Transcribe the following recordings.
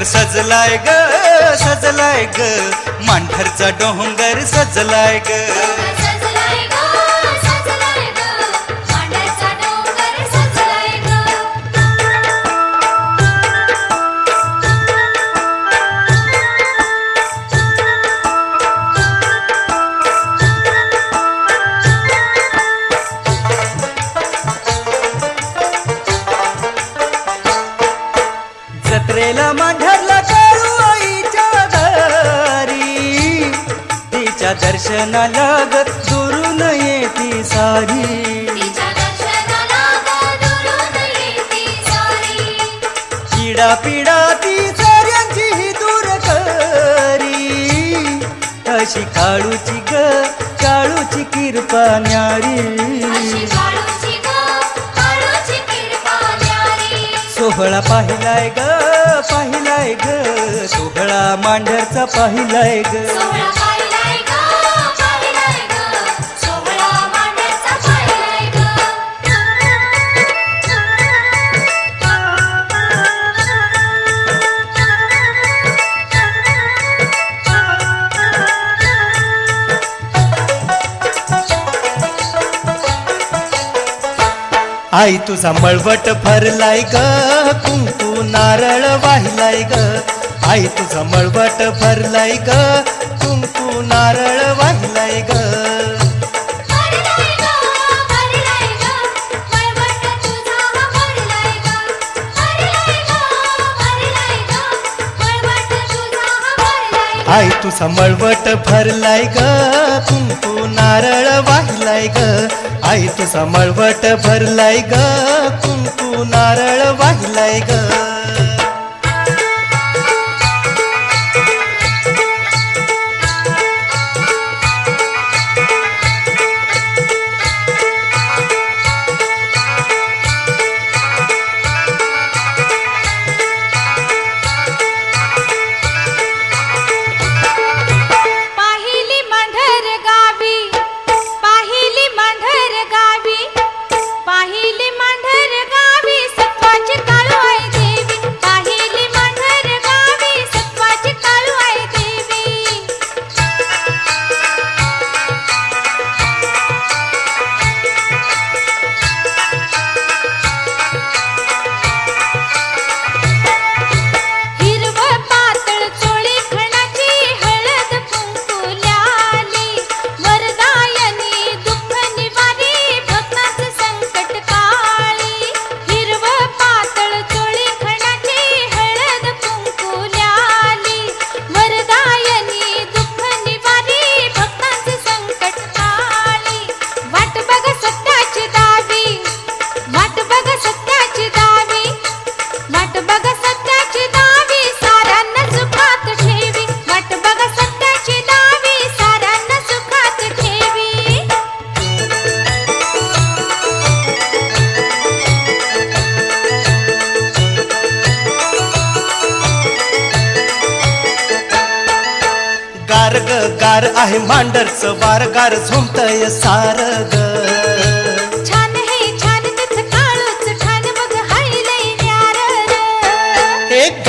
डोंगर सजलाय ग सजलाय ग. मांढरचा डोंगर सजलाय ग. तिच्या दर्शनाला ग दुरून येती सारी. पिडा पिडा ती साऱ्यांची ही दूर करी. अशी काळूची ग काळूची किरपा न्यारी. सोहळा पाहिलाय ग पाहिलाय ग. सोहळा मांढरचा पाहिलाय ग. आई तुझा मळवट भरलाय ग. कुंकू नारळ वाहिलाय ग. आई तुझा मळवट भरलाय ग. कुंकू नारळ तुझा मळवट भरलाय ग कुंकू नारळ वाहिलाय ग. आई तुझा मळवट भरलाय ग कुंकू नारळ वाहिलाय ग.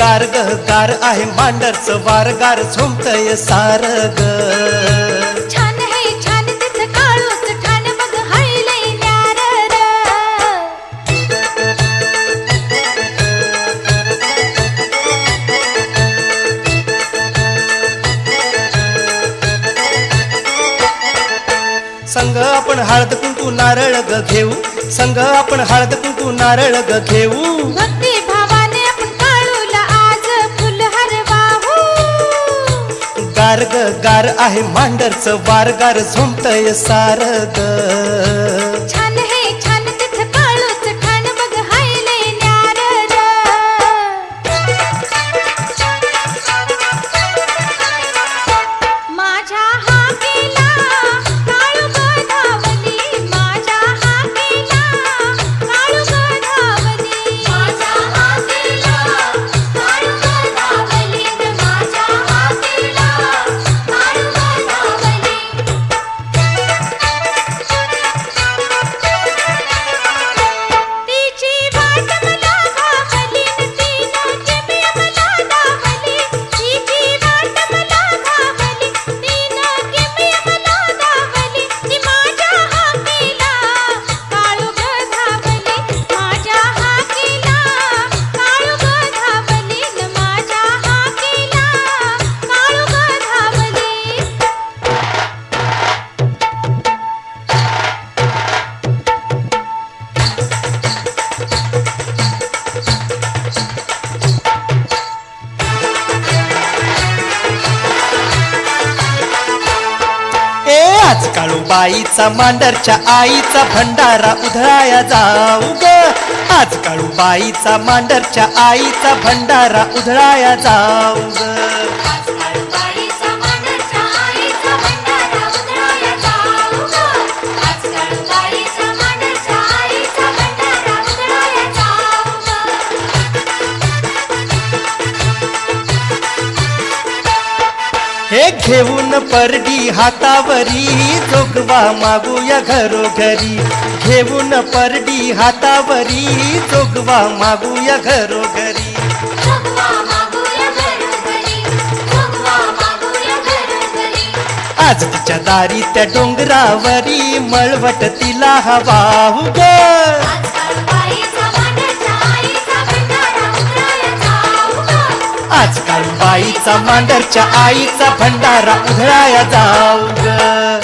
र. एक गार ग गार आहे मांडरचं वार गार झुमतय सार ग छान हे छान तिथ काळूच ठाण बघ हायलय न्यार र. संग आपण हळद कुंकू नारळ ग घेऊ संग आपण हळद कुंकू नारळ ग घेऊ गार ग गार आहे मांडरचं वार गार झुमतय सार ग बाईचा मांडरच्या आईचा भंडारा उधळाया जाऊ ग. आज काळू बाईचा मांडरच्या आईचा भंडारा उधळाया जाऊ ग. घेऊन परडी हातावरी जोगवा मागूया घरोघरी. घेऊन परडी हातावरी जोगवा मागूया घरोघरी. आज तिच्या दारी त्या डोंगरावरी मळवट तिला हवाहू ग आजकाल बाईचा मांडरच्या आईचा भंडारा उधळाया जाऊ ग.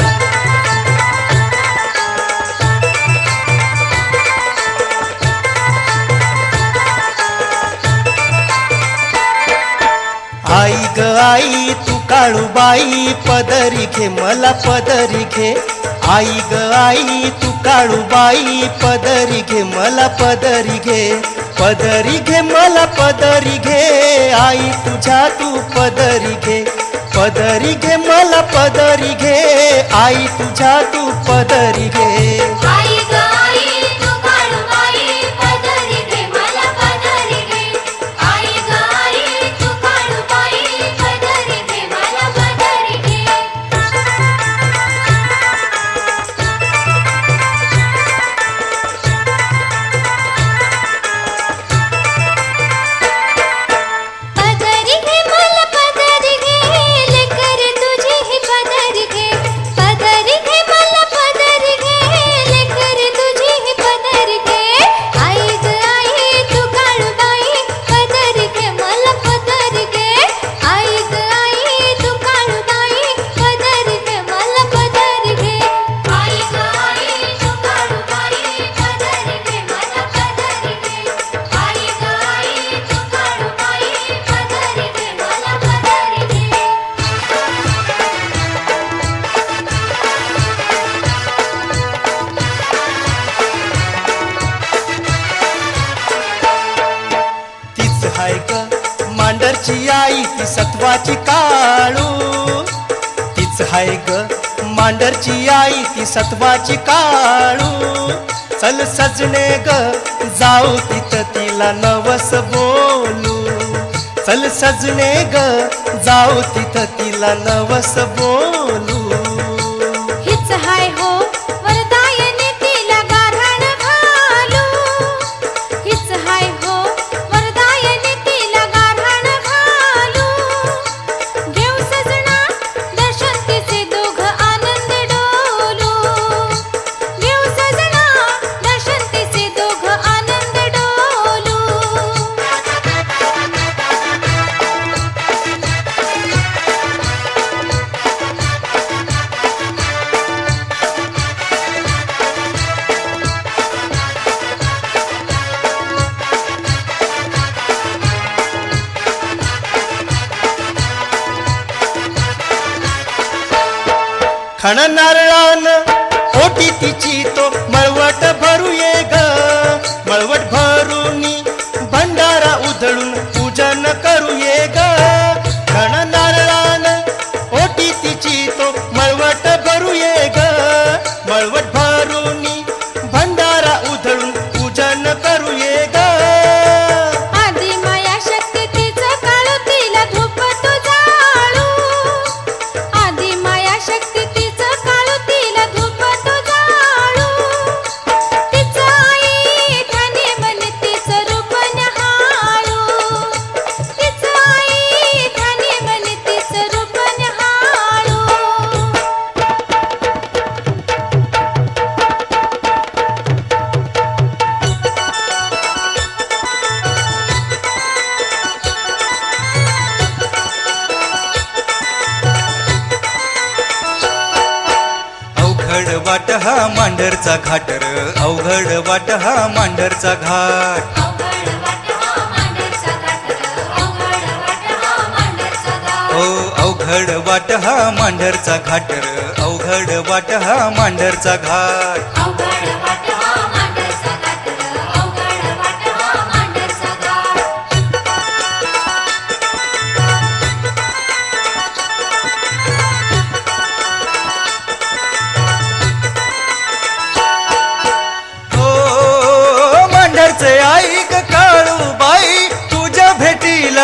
आई ग आई तू काळू बाई पदरी घे मला पदरी घे. आई ग आई तू काळू बाई पदरी घे मला पदरी घे. पदरी घे मला पदरी घे आई तुझ्या तू पदरी घे. पदरी घे मला पदरी घे आई तुझ्या तू पदरी घे. सत्वाची काळू. चल सजणे ग जाऊ तिथं तिला नवस बोलू. चल सजणे ग जाऊ तिथं तिला नवस बोलू. खण नारळान ओटी तिची तो मळवट भरू ये ग. मळवट वाट हा मांडरचा घाटर. अवघड वाट हा मांडरचा घाट. ओ अवघड वाट हा मांडरचा घाटर. अवघड वाट हा मांडरचा घाट.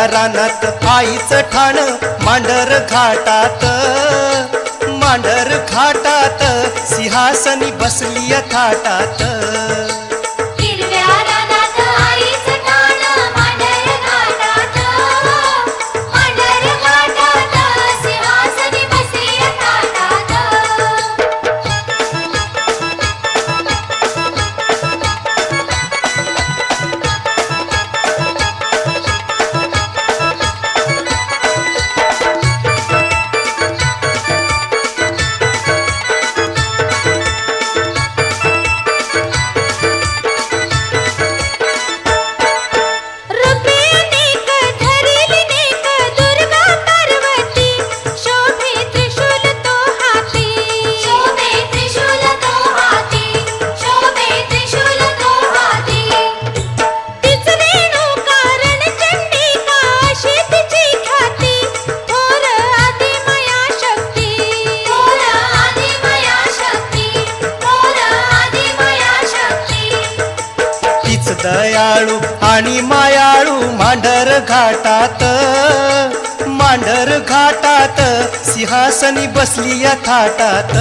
या रानात आईचं ठाण मांडर घाटात. मांडर घाटात सिंहासनी बसली थाटात. घाटात मांडर घाटात सिंहासनी बसली या थाटात.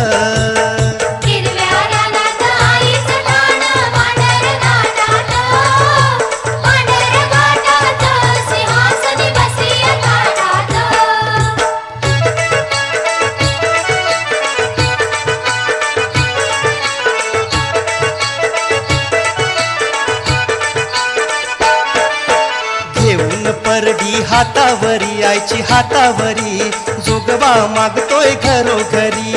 परडी हातावरी आईची हातावरी. जोगवा मागतोय घरोघरी.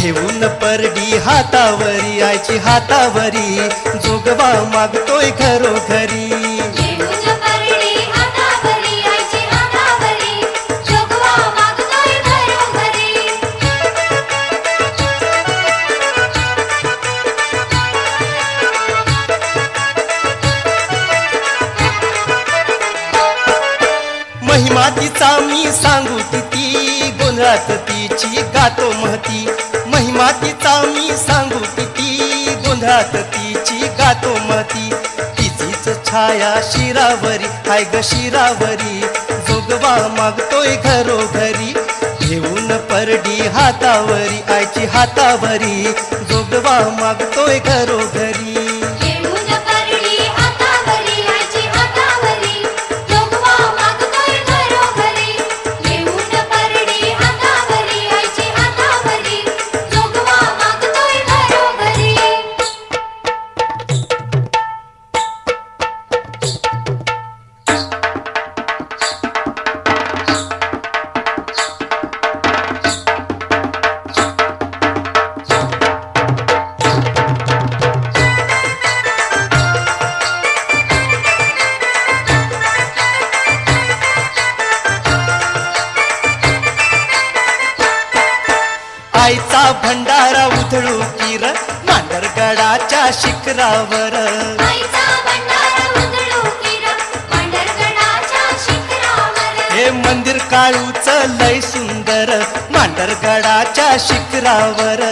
घेऊन परडी हातावरी आईची हातावरी. जोगवा मागतोय घरोघरी. सांगू तिची महती. महिमा तिचा मी सांगू तिची महती. तिचीच छाया शिरावरी हाय ग शिरावरी. जोगवा मागतोय घरोघरी. घेऊन परडी हातावरी आईची हातावरी. जोगवा मागतोय घरोघरी. पांढरगडाच्या शिखरावर. हे मंदिर काळूच लय सुंदर मांडरगडाच्या शिखरावर.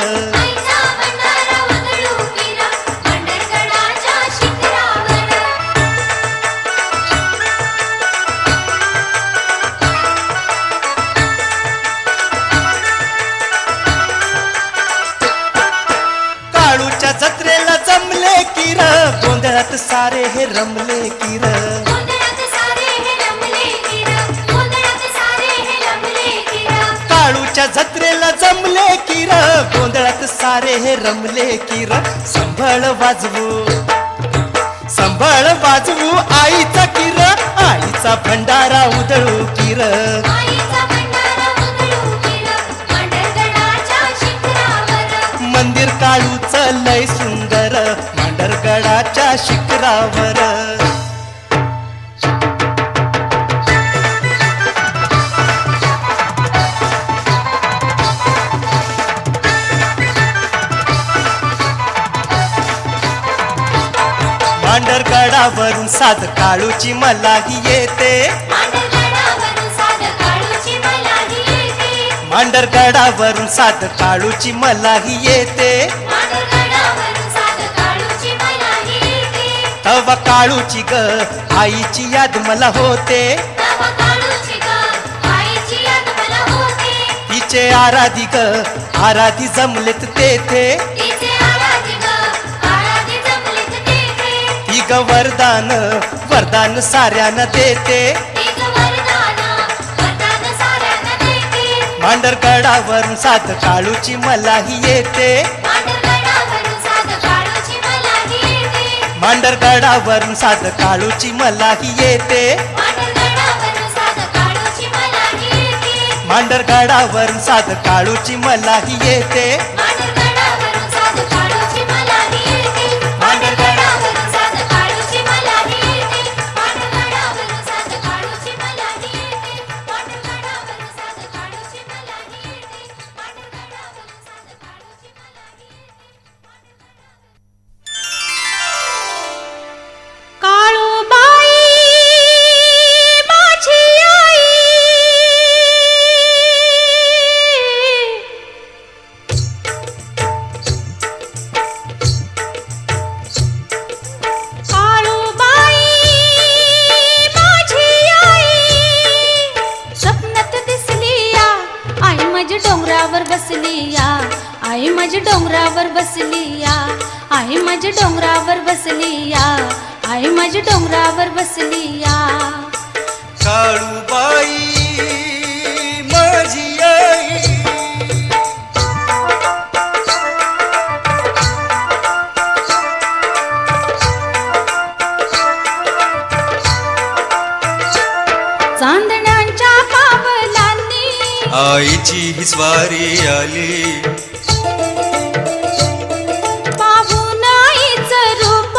सारे हे रमले किर हे हे काळूच्या जत्रेला जमले किर गोंधळात सारे हे रमले किर संभळ वाजवू। संभळ वाजवू आईचा किर आईचा भंडारा उधळू किर मंदिर काळूच लय सुंदर। मांडरगडाच्या शिखरावर मांडरगडावरून साध काळूची मलाही येते. पांढरगडावरून साध काळूची मलाही येते. मांडरगडावरून साध काळूची मलाही येते. तवा काळूची ग आईची याद मला होते. तव काळूची ग आईची याद मला होते. तिचे आराधी ग आराधी जमलेत तेथे. ती ग वरदान वरदान साऱ्यांना देते. मांडरगडावरून साध काळूची मलाही येते. पांढरगडावरून साध काळूची मलाही येते. मांडरगडावरून साध काळूची मलाही येते. डोंगरावर बसली या आई माझी डोंगरावर बसली या आई माझी डोंगरावर बसली या आई माझी डोंगरावर बसली या काळूबाई माझी आई. आईची ही स्वारी आली. पाहून आईचं रूप.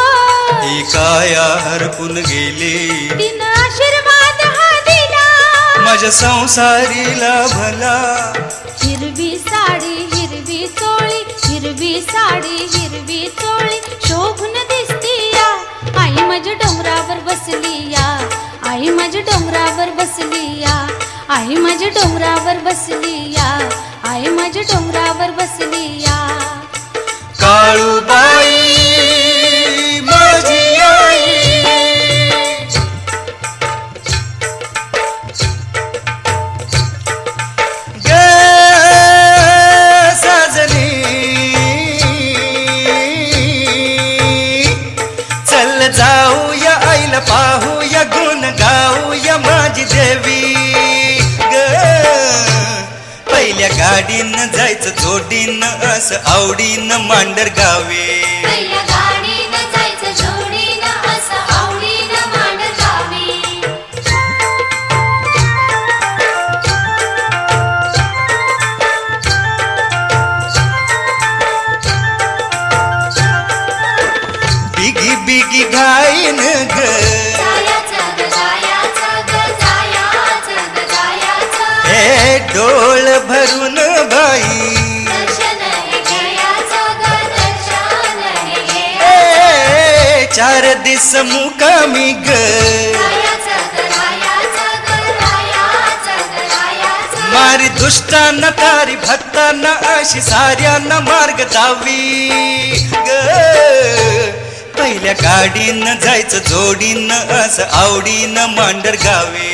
ही काया हरपून गेली. तिनं आशीर्वाद हा दिला. माझ्या संसारीला भला. हिरवी साडी हिरवी चोळी हिरवी साडी हिरवी चोळी. शोभून दिसती या. आई माझ्या डोंगरावर बसली या. आई माझ्या डोंगरावर बसली या. आई माझ्या डोंगरावर बसली या. आई माझ्या डोंगरावर बसली या. काळू गाडीनं जायचं जोडीनं असं आवडीनं मांडर गावे आलीस मुकामी ग मारी दुष्टांना तारी भक्तांना अशी साऱ्यांना मार्ग दावी ग। पहिल्या गाडीनं जायचं जोडीनं असं आवडीनं मांडर गावे।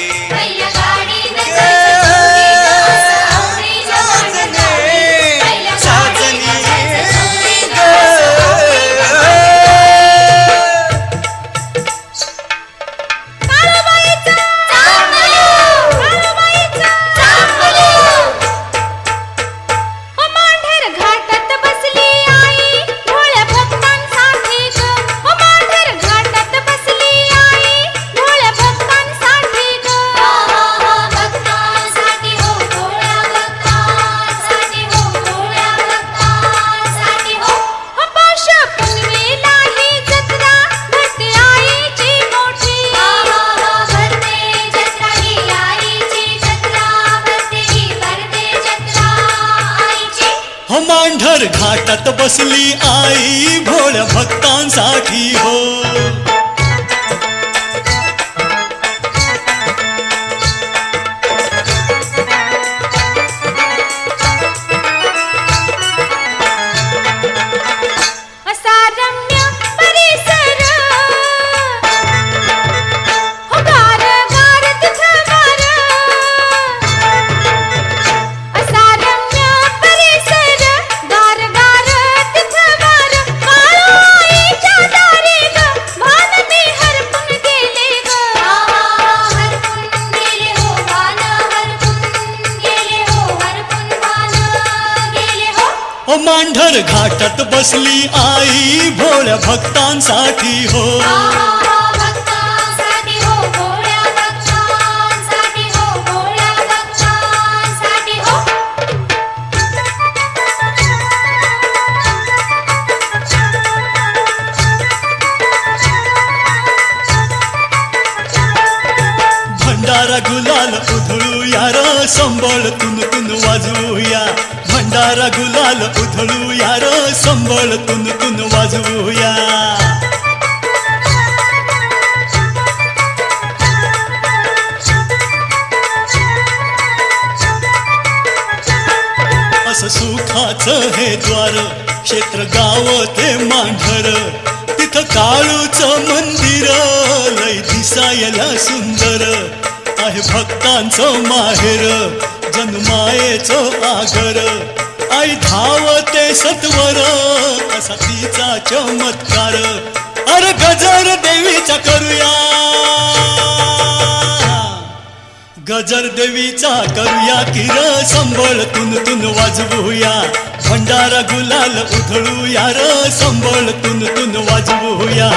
घाटात आई भोळ्या भक्तांसाठी हो. सुखाचं हे द्वार क्षेत्र गाव ते मांढर. तिथं काळूचं मंदिर लय दिसायला सुंदर. आहे भक्तांचं माहेर जन्मायेचं आघर आई धावते सत्वर असा तिचा चमत्कार. अरे गजर देवीचा करूया. गजर देवीचा करूया किर संबळ तुन तुन वाजवूया. भंडारा गुलाल उधळूया र संबळ तुन तुन वाजवूया.